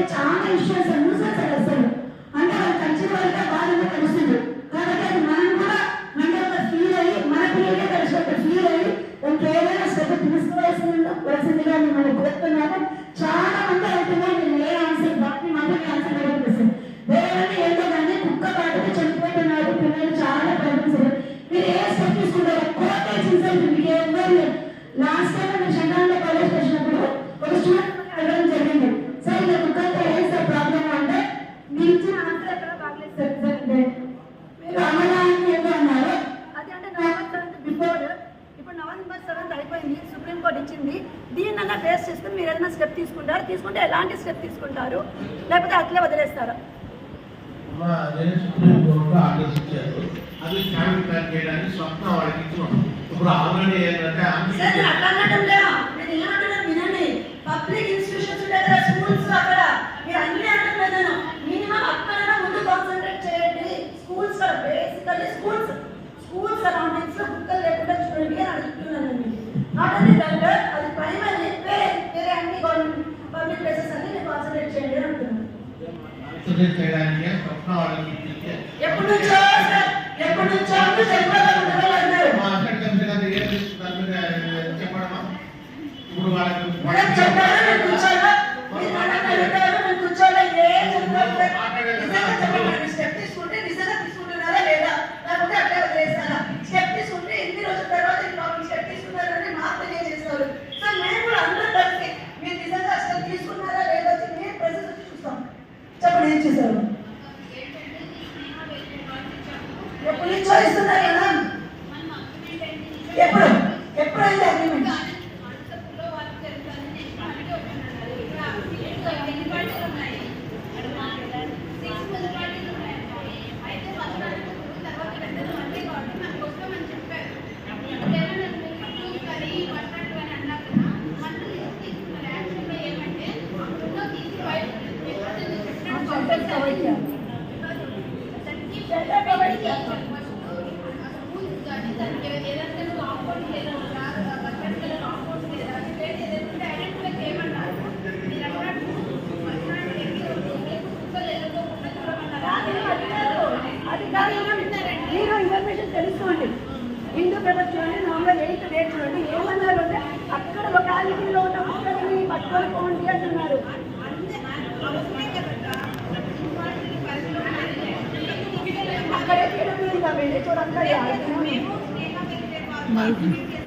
కలిసిందని చాలా issues newses అసలు అంటే వాళ్ళు కలిసిన వాళ్ళకే బాధగా తెలుస్తుంది. కాబట్టి అది మనం కూడా అంటే ఒక ఫీల్ అయ్యి మన పిల్లలకే కలిసినట్టు ఫీల్ అయ్యి ఇంకేదైనా శ్రద్ధ తీసుకోవాల్సిందో వలసిందిగా మిమ్మల్ని కోరుతున్నాను. చాలా మంది అవుతున్నారు నేను ఏ ఆన్సర్ భక్తి మాత్రమే ఆన్సర్ అడుగుతుంది వేరే ఏంటో కానీ కుక్క పాటకి చనిపోతున్నారు. పిల్లలు చాలా ప్రాబ్లమ్స్ మీరు ఏ స్టెప్ తీసుకుంటారు కోర్టు ఇన్సల్ట్ మీకు ఎవరు లాస్ట్ టైం నేను షండాల్లో కాలేజ్ వచ్చినప్పుడు ఒక స్టూడెంట్ ఇచ్చింది దీన్నన్నా బేస్ చేసుకుని మీరు ఏదైనా స్టెప్ తీసుకుంటారు. తీసుకుంటే ఎలాంటి స్టెప్ తీసుకుంటారు? లేకపోతే అట్లే వదిలేస్తారా? అది ఫ్యామిలీ చేయడానికి స్వప్న ఇప్పుడు ఆల్రెడీ ఏంటంటే కాన్సన్ట్రేట్ చేయడానికి స్వప్న ఎప్పటి నుంచో ఎప్పటి నుంచో మీద చెప్పడమా? ఇప్పుడు వాళ్ళకి చేశారు? మీరు ఇన్ఫర్మేషన్ తెలుసుకోండి. హిందూ పేపర్ చూడండి ఎయిత్ డేట్ నుండి ఏమన్నారు అంటే అక్కడ లొకాలిటీలో ఉన్న పుస్తకాన్ని పట్టుకొని పోండి అంటున్నారు. అక్కడే తీయడం లేదు వెళ్ళి చూడండి